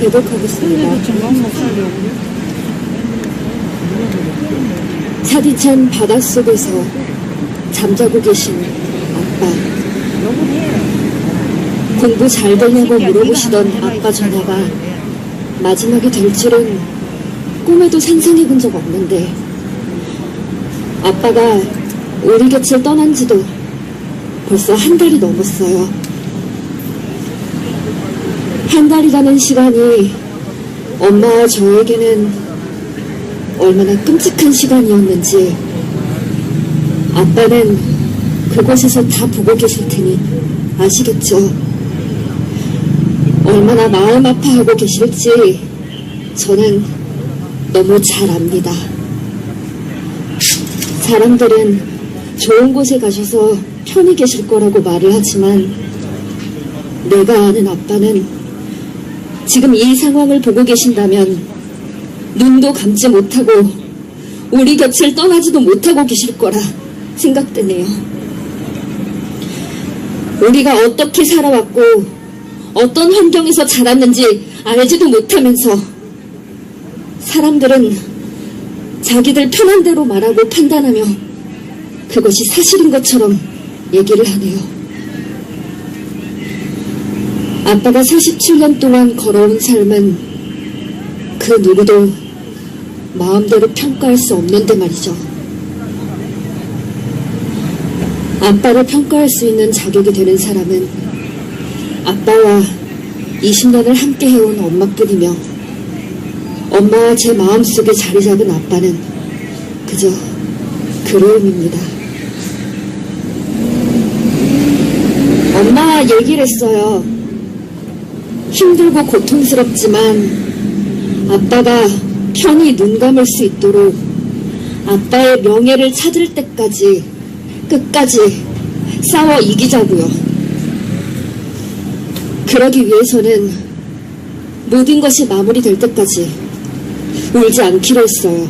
배독하겠습니다. 차디찬 바닷속에서 잠자고 계신 아빠. 공부 잘 되냐고 물어보시던 아빠 전화가 마지막이 될 줄은 꿈에도 상상해 본 적 없는데 아빠가 우리 곁을 떠난 지도 벌써 한 달이 넘었어요. 한 달이라는 시간이 엄마와 저에게는 얼마나 끔찍한 시간이었는지 아빠는 그곳에서 다 보고 계실 테니 아시겠죠? 얼마나 마음 아파하고 계실지 저는 너무 잘 압니다. 사람들은 좋은 곳에 가셔서 편히 계실 거라고 말을 하지만 내가 아는 아빠는 지금 이 상황을 보고 계신다면 눈도 감지 못하고 우리 곁을 떠나지도 못하고 계실 거라 생각되네요. 우리가 어떻게 살아왔고 어떤 환경에서 자랐는지 알지도 못하면서 사람들은 자기들 편한 대로 말하고 판단하며 그것이 사실인 것처럼 얘기를 하네요. 아빠가 47년 동안 걸어온 삶은 그 누구도 마음대로 평가할 수 없는데 말이죠. 아빠를 평가할 수 있는 자격이 되는 사람은 아빠와 20년을 함께 해온 엄마뿐이며 엄마와 제 마음속에 자리 잡은 아빠는 그저 그로움입니다. 엄마와 얘기를 했어요. 힘들고 고통스럽지만 아빠가 편히 눈 감을 수 있도록 아빠의 명예를 찾을 때까지 끝까지 싸워 이기자고요. 그러기 위해서는 모든 것이 마무리될 때까지 울지 않기로 했어요.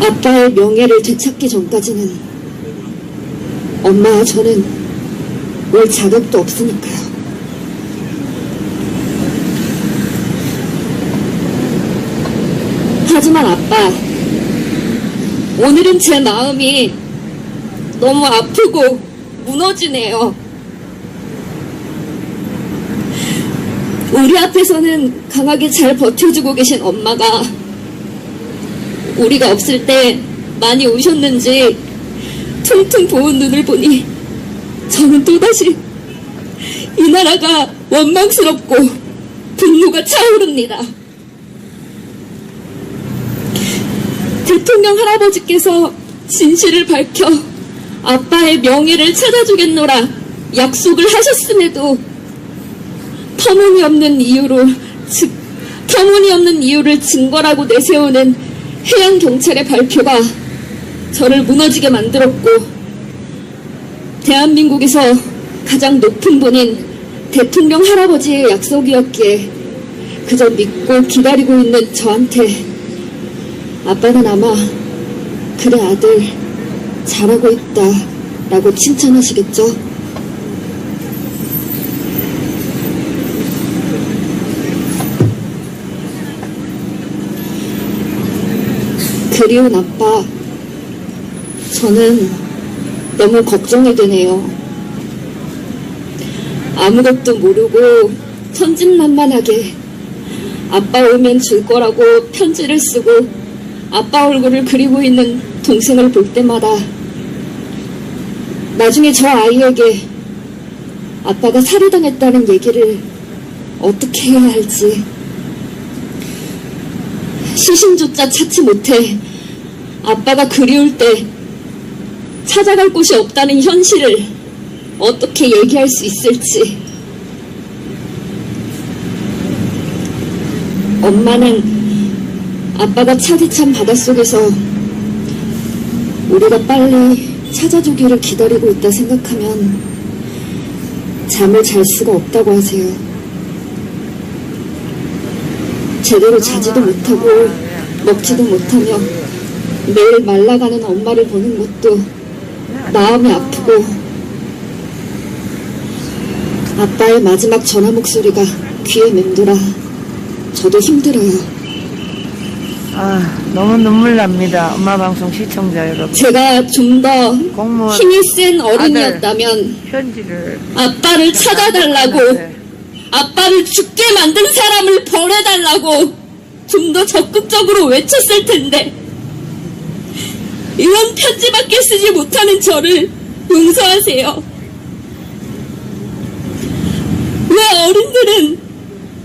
아빠의 명예를 되찾기 전까지는 엄마와 저는 울 자격도 없으니까요. 하지만 아빠, 오늘은 제 마음이 너무 아프고 무너지네요. 우리 앞에서는 강하게 잘 버텨주고 계신 엄마가 우리가 없을 때 많이 우셨는지 퉁퉁 부은 눈을 보니 저는 또다시 이 나라가 원망스럽고 분노가 차오릅니다. 대통령 할아버지께서 진실을 밝혀 아빠의 명예를 찾아주겠노라 약속을 하셨음에도 터무니없는 이유로 즉 터무니없는 이유를 증거라고 내세우는 해양 경찰의 발표가 저를 무너지게 만들었고 대한민국에서 가장 높은 분인 대통령 할아버지의 약속이었기에 그저 믿고 기다리고 있는 저한테 아빠는 아마 그래 아들 잘하고 있다 라고 칭찬하시겠죠? 그리운 아빠 저는 너무 걱정이 되네요. 아무것도 모르고 천진난만하게 아빠 오면 줄 거라고 편지를 쓰고 아빠 얼굴을 그리고 있는 동생을 볼 때마다 나중에 저 아이에게 아빠가 살해당했다는 얘기를 어떻게 해야 할지. 시신조차 찾지 못해 아빠가 그리울 때 찾아갈 곳이 없다는 현실을 어떻게 얘기할 수 있을지. 엄마는 아빠가 차디찬 바닷속에서 우리가 빨리 찾아주기를 기다리고 있다 생각하면 잠을 잘 수가 없다고 하세요. 제대로 자지도 못하고 먹지도 못하며 매일 말라가는 엄마를 보는 것도 마음이 아프고 아빠의 마지막 전화 목소리가 귀에 맴돌아 저도 힘들어요. 아, 너무 눈물 납니다. 엄마 방송 시청자 여러분. 제가 좀 더 공무원 힘이 센 어른이었다면 편지를 아빠를 찾아달라고 네. 아빠를 죽게 만든 사람을 벌해달라고 좀 더 적극적으로 외쳤을 텐데 이런 편지밖에 쓰지 못하는 저를 용서하세요. 왜 어른들은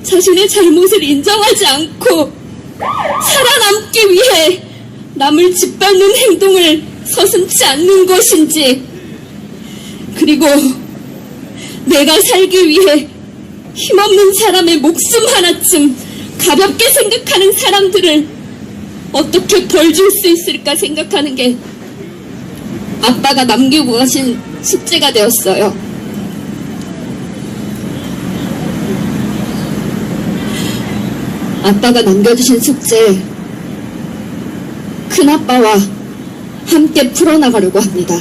자신의 잘못을 인정하지 않고 살아남기 위해 남을 짓밟는 행동을 서슴지 않는 것인지 그리고 내가 살기 위해 힘없는 사람의 목숨 하나쯤 가볍게 생각하는 사람들을 어떻게 벌 줄 수 있을까 생각하는 게 아빠가 남기고 가신 숙제가 되었어요. 아빠가 남겨주신 숙제, 큰아빠와 함께 풀어나가려고 합니다.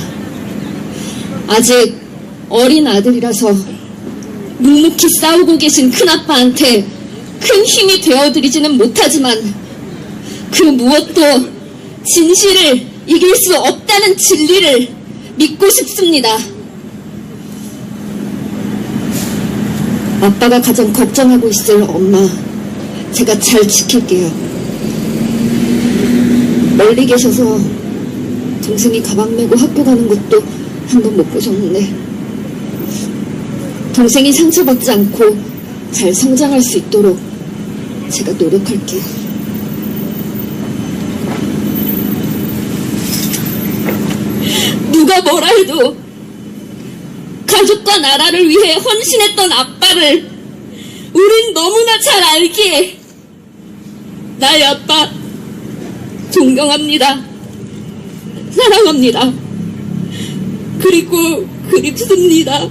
아직 어린 아들이라서 묵묵히 싸우고 계신 큰아빠한테 큰 힘이 되어드리지는 못하지만 그 무엇도 진실을 이길 수 없다는 진리를 믿고 싶습니다. 아빠가 가장 걱정하고 있을 엄마, 제가 잘 지킬게요. 멀리 계셔서 동생이 가방 메고 학교 가는 것도 한 번 못 보셨는데 동생이 상처받지 않고 잘 성장할 수 있도록 제가 노력할게요. 누가 뭐라 해도 가족과 나라를 위해 헌신했던 아빠를 우린 너무나 잘 알기에 나의 아빠 존경합니다. 사랑합니다. 그리고 그립습니다.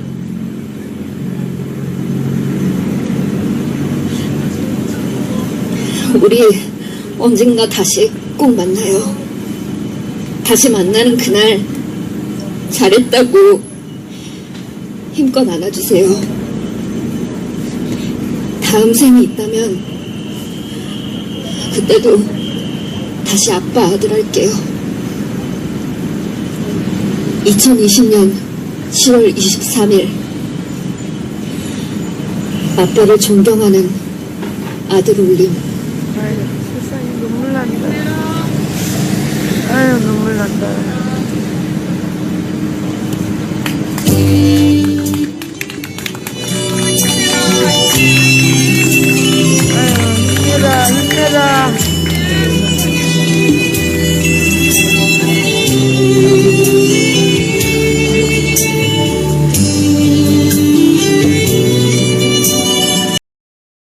우리 언젠가 다시 꼭 만나요. 다시 만나는 그날 잘했다고 힘껏 안아주세요. 다음 생이 있다면 그때도 다시 아빠 아들 할게요. 2020년 10월 23일 아빠를 존경하는 아들 울림 아유, 세상에 눈물 난다. 아유, 눈물 난다.